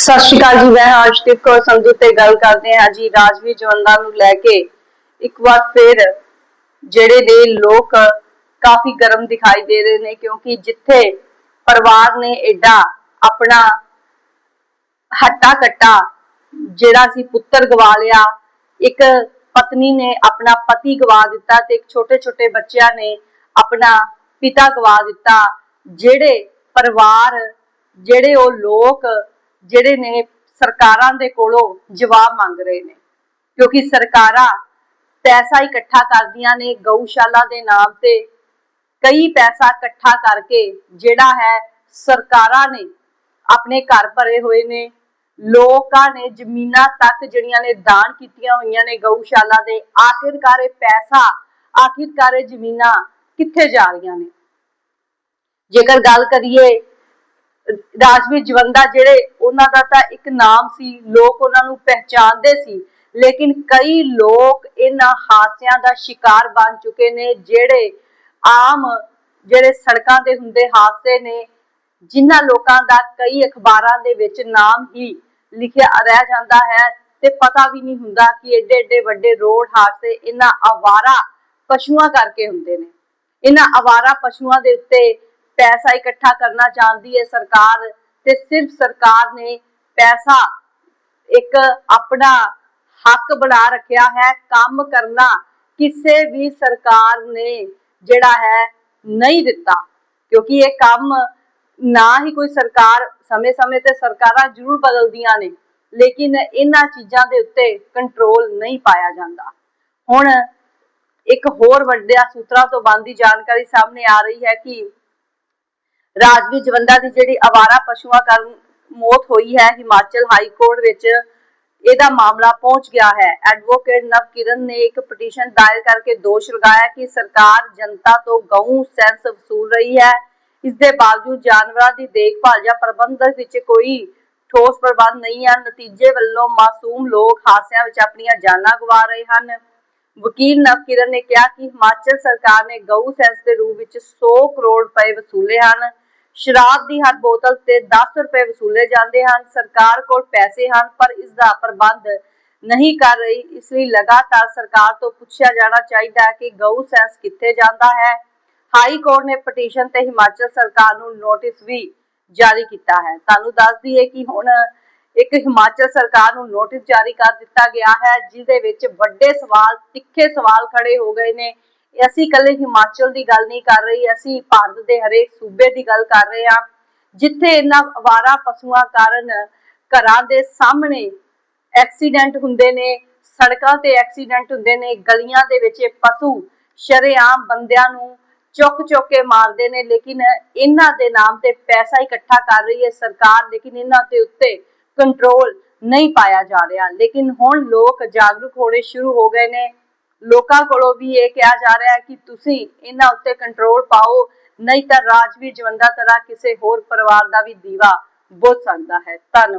ਸਤਿ ਸ਼੍ਰੀ ਅਕਾਲ ਜੀ, ਮੈਂ ਹਾਂ ਕੌਰ ਸੰਧੂ ਤੇ ਗੱਲ ਕਰਦੇ ਹਾਂ ਜੀ ਰਾਜਵੀਰ ਜਵੰਦਾ ਨੂੰ ਲੈ ਕੇ ਇੱਕ ਵਾਰ ਫਿਰ ਜਿਹੜੇ ਦੇ ਲੋਕ ਕਾਫੀ ਗਰਮ ਦਿਖਾਈ ਦੇ ਰਹੇ ਨੇ, ਕਿਉਂਕਿ ਜਿੱਥੇ ਪਰਿਵਾਰ ਨੇ ਐਡਾ ਆਪਣਾ ਹੱਟਾ ਕੱਟਾ ਜਿਹੜਾ ਸੀ ਪੁੱਤਰ ਗਵਾ ਲਿਆ, ਇੱਕ ਪਤਨੀ ਨੇ ਆਪਣਾ ਪਤੀ ਗਵਾ ਦਿੱਤਾ ਤੇ ਇੱਕ ਛੋਟੇ ਛੋਟੇ ਬੱਚਿਆਂ ਨੇ ਆਪਣਾ ਪਿਤਾ ਗਵਾ ਦਿੱਤਾ, ਜਿਹੜੇ ਪਰਿਵਾਰ, ਜਿਹੜੇ ਉਹ ਲੋਕ ਜਿਹੜੇ ਨੇ ਸਰਕਾਰਾਂ ਦੇ ਕੋਲੋਂ ਜਵਾਬ ਮੰਗ ਰਹੇ ਨੇ। ਕਿਉਂਕਿ ਸਰਕਾਰਾਂ ਪੈਸਾ ਇਕੱਠਾ ਕਰਦੀਆਂ ਨੇ, ਗਊਸ਼ਾਲਾ ਦੇ ਨਾਮ ਤੇ ਕਈ ਪੈਸਾ ਇਕੱਠਾ ਕਰਕੇ ਜਿਹੜਾ ਹੈ ਸਰਕਾਰਾਂ ਨੇ ਆਪਣੇ ਘਰ ਭਰੇ ਹੋਏ ਨੇ। ਲੋਕਾਂ ਨੇ ਜ਼ਮੀਨਾਂ ਤੱਕ ਜਿਹੜੀਆਂ ਨੇ ਦਾਨ ਕੀਤੀਆਂ ਹੋਈਆਂ ਨੇ ਗਊਸ਼ਾਲਾ ਦੇ, ਆਖਿਰਕਾਰ ਇਹ ਪੈਸਾ, ਆਖਿਰਕਾਰ ਇਹ ਜ਼ਮੀਨਾਂ ਕਿੱਥੇ ਜਾ ਰਹੀਆਂ ਨੇ? ਜੇਕਰ ਗੱਲ ਕਰੀਏ ਰਾਜਵੀਰ ਜਵੰਦਾ ਜਿਹੜੇ ਉਹਨਾਂ ਦਾ ਤਾਂ ਇੱਕ ਨਾਮ ਸੀ, ਲੋਕ ਉਹਨਾਂ ਨੂੰ ਪਹਿਚਾਨਦੇ ਸੀ। ਲੇਕਿਨ ਕਈ ਲੋਕ ਇਹਨਾਂ ਹਾਦਸਿਆਂ ਦਾ ਸ਼ਿਕਾਰ ਬਣ ਚੁੱਕੇ ਨੇ, ਜਿਹੜੇ ਆਮ ਜਿਹੜੇ ਸੜਕਾਂ ਤੇ ਹੁੰਦੇ ਹਾਦਸੇ ਨੇ, ਜਿਨ੍ਹਾਂ ਲੋਕਾਂ ਦਾ ਕਈ ਅਖਬਾਰਾਂ ਦੇ ਵਿੱਚ ਨਾਮ ਹੀ ਲਿਖਿਆ ਰਹਿ ਜਾਂਦਾ ਹੈ ਤੇ ਪਤਾ ਵੀ ਨਹੀਂ ਹੁੰਦਾ ਕਿ ਏਡੇ ਏਡੇ ਵੱਡੇ ਰੋਡ ਹਾਦਸੇ ਇਹਨਾਂ ਆਵਾਰਾ ਪਸ਼ੂਆਂ ਕਰਕੇ ਹੁੰਦੇ ਨੇ। ਇਹਨਾਂ ਆਵਾਰਾ ਪਸ਼ੂਆਂ ਦੇ ਉੱਤੇ ਪੈਸਾ ਇਕੱਠਾ ਕਰਨਾ ਚਾਹੁੰਦੀ ਹੈ ਸਰਕਾਰ ਤੇ ਸਿਰਫ ਸਰਕਾਰ ਨੇ ਪੈਸਾ ਇੱਕ ਆਪਣਾ ਹੱਕ ਬਣਾ ਰੱਖਿਆ ਹੈ, ਕੰਮ ਕਰਨਾ ਕਿਸੇ ਵੀ ਸਰਕਾਰ ਨੇ ਜਿਹੜਾ ਹੈ ਨਹੀਂ ਦਿੱਤਾ। ਕਿਉਂਕਿ ਇਹ ਕੰਮ ਨਾ ਹੀ ਕੋਈ ਸਰਕਾਰ ਸਮੇਂ-ਸਮੇਂ ਤੇ ਸਰਕਾਰਾਂ ਜ਼ਰੂਰ ਬਦਲਦੀਆਂ ਨੇ, ਲੇਕਿਨ ਇਹਨਾਂ ਚੀਜ਼ਾਂ ਦੇ ਉੱਤੇ ਕੰਟਰੋਲ ਨਹੀਂ ਪਾਇਆ ਜਾਂਦਾ। ਹੁਣ ਇੱਕ ਹੋਰ ਵੱਡਿਆ ਸੂਤਰਾਂ ਤੋਂ ਬੰਦੀ ਜਾਣਕਾਰੀ ਸਾਹਮਣੇ ਆ ਰਹੀ ਹੈ ਕਿ ਰਾਜਵੀ ਜਵੰਦਾ ਦੀ ਜਿਹੜੀ ਆਵਾਰਾ ਪਸ਼ੂਆਂ ਕਾਰਨ ਮੌਤ ਹੋਈ ਹੈ, ਹਿਮਾਚਲ ਹਾਈ ਕੋਰਟ ਵਿੱਚ ਇਹਦਾ ਮਾਮਲਾ ਪਹੁੰਚ ਗਿਆ ਹੈ। ਐਡਵੋਕੇਟ ਨਵਕਿਰਨ ਨੇ ਇੱਕ ਪਟੀਸ਼ਨ ਦਾਇਰ ਕਰਕੇ ਦੋਸ਼ ਲਗਾਇਆ ਕਿ ਸਰਕਾਰ ਜਨਤਾ ਤੋਂ ਗਊ ਸੈਂਸ ਵਸੂਲ ਰਹੀ ਹੈ। ਇਸ ਦੇ ਬਾਵਜੂਦ ਜਾਨਵਰਾਂ ਦੀ ਦੇਖਭਾਲ ਜਾਂ ਪ੍ਰਬੰਧਨ ਵਿੱਚ ਕੋਈ ਠੋਸ ਪ੍ਰਬੰਧ ਨਹੀਂ ਹਨ ਨਤੀਜੇ ਵੱਲੋਂ ਮਾਸੂਮ ਲੋਕ ਹਾਦਸਿਆਂ ਵਿੱਚ ਆਪਣੀਆਂ ਜਾਨਾਂ ਗਵਾ ਰਹੇ ਹਨ। ਵਕੀਲ ਨਵਕਿਰਨ ਨੇ ਕਿਹਾ ਕਿ ਹਿਮਾਚਲ ਸਰਕਾਰ ਨੇ ਗਊ ਸੈਂਸ ਦੇ ਰੂਪ ਵਿੱਚ 100 ਕਰੋੜ ਰੁਪਏ ਵਸੂਲੇ ਹਨ। ਸ਼ਰਾਬ ਦੀ ਹਰ ਬੋਤਲ ਤੇ 10 ਰੁਪਏ ਵਸੂਲੇ ਜਾਂਦੇ ਹਨ, ਸਰਕਾਰ ਕੋਲ ਪੈਸੇ ਹਨ, ਪਰ ਇਸ ਦਾ ਪ੍ਰਬੰਧ ਨਹੀਂ ਕਰ ਰਹੀ। ਇਸ ਲਈ ਲਗਾਤਾਰ ਸਰਕਾਰ ਤੋਂ ਪੁੱਛਿਆ ਜਾਣਾ ਚਾਹੀਦਾ ਹੈ ਕਿ ਗਊ ਸੈਂਸ ਕਿੱਥੇ ਜਾਂਦਾ ਹੈ। ਹਾਈ ਕੋਰਟ ਨੇ ਪਟੀਸ਼ਨ ਤੇ ਹਿਮਾਚਲ ਸਰਕਾਰ ਨੂੰ ਨੋਟਿਸ ਵੀ ਜਾਰੀ ਕੀਤਾ ਹੈ। ਤੁਹਾਨੂੰ ਦੱਸ ਦਈਏ ਕਿ ਹੁਣ ਇੱਕ ਹਿਮਾਚਲ ਸਰਕਾਰ ਨੂੰ ਨੋਟਿਸ ਜਾਰੀ ਕਰ ਦਿੱਤਾ ਗਿਆ ਹੈ ਜਿਸ ਦੇ ਵਿੱਚ ਵੱਡੇ ਸਵਾਲ, ਤਿੱਖੇ ਸਵਾਲ ਖੜੇ ਹੋ ਗਏ ਨੇ। ਅਸੀਂ ਕੱਲੇ ਹਿਮਾਚਲ ਦੀ ਗੱਲ ਨਹੀਂ ਕਰ ਰਹੀ, ਅਸੀਂ ਭਾਰਤ ਦੇ ਹਰੇਕ ਸੂਬੇ ਦੀ ਗੱਲ ਕਰ ਰਹੇ ਹਾਂ, ਜਿੱਥੇ ਇਹਨਾਂ ਅਵਾਰਾ ਪਸ਼ੂਆਂ ਕਾਰਨ ਘਰਾਂ ਦੇ ਸਾਹਮਣੇ ਐਕਸੀਡੈਂਟ ਹੁੰਦੇ ਨੇ, ਸੜਕਾਂ ਤੇ ਐਕਸੀਡੈਂਟ ਹੁੰਦੇ ਨੇ, ਗਲੀਆਂ ਦੇ ਵਿੱਚ ਇਹ ਪਸ਼ੂ ਸ਼ਰੇਆਮ ਬੰਦਿਆਂ ਨੂੰ ਚੁੱਕ ਚੁੱਕ ਕੇ ਮਾਰਦੇ ਨੇ, ਲੇਕਿਨ ਇਹਨਾਂ ਦੇ ਨਾਮ ਤੇ ਪੈਸਾ ਇਕੱਠਾ ਕਰ ਰਹੀ ਹੈ ਸਰਕਾਰ, ਲੇਕਿਨ ਇਹਨਾਂ ਦੇ ਉੱਤੇ ਕੰਟਰੋਲ ਨਹੀਂ ਪਾਇਆ ਜਾ ਰਿਹਾ। ਲੇਕਿਨ ਹੁਣ ਲੋਕ ਜਾਗਰੂਕ ਹੋਣੇ ਸ਼ੁਰੂ ਹੋ ਗਏ ਨੇ ਲੋਕਾਂ ਕੋਲੋਂ ਵੀ ਇਹ ਕਿਹਾ ਜਾ ਰਿਹਾ ਹੈ ਕਿ ਤੁਸੀਂ ਇਹਨਾਂ ਉੱਤੇ ਕੰਟਰੋਲ ਪਾਓ, ਨਹੀਂ ਤਾਂ ਰਾਜਵੀਰ ਜਵੰਦਾ ਤਰ੍ਹਾਂ ਕਿਸੇ ਹੋਰ ਪਰਿਵਾਰ ਦਾ ਵੀ ਦੀਵਾ ਬੁੱਝ ਸਕਦਾ ਹੈ। ਧੰਨਵਾਦ।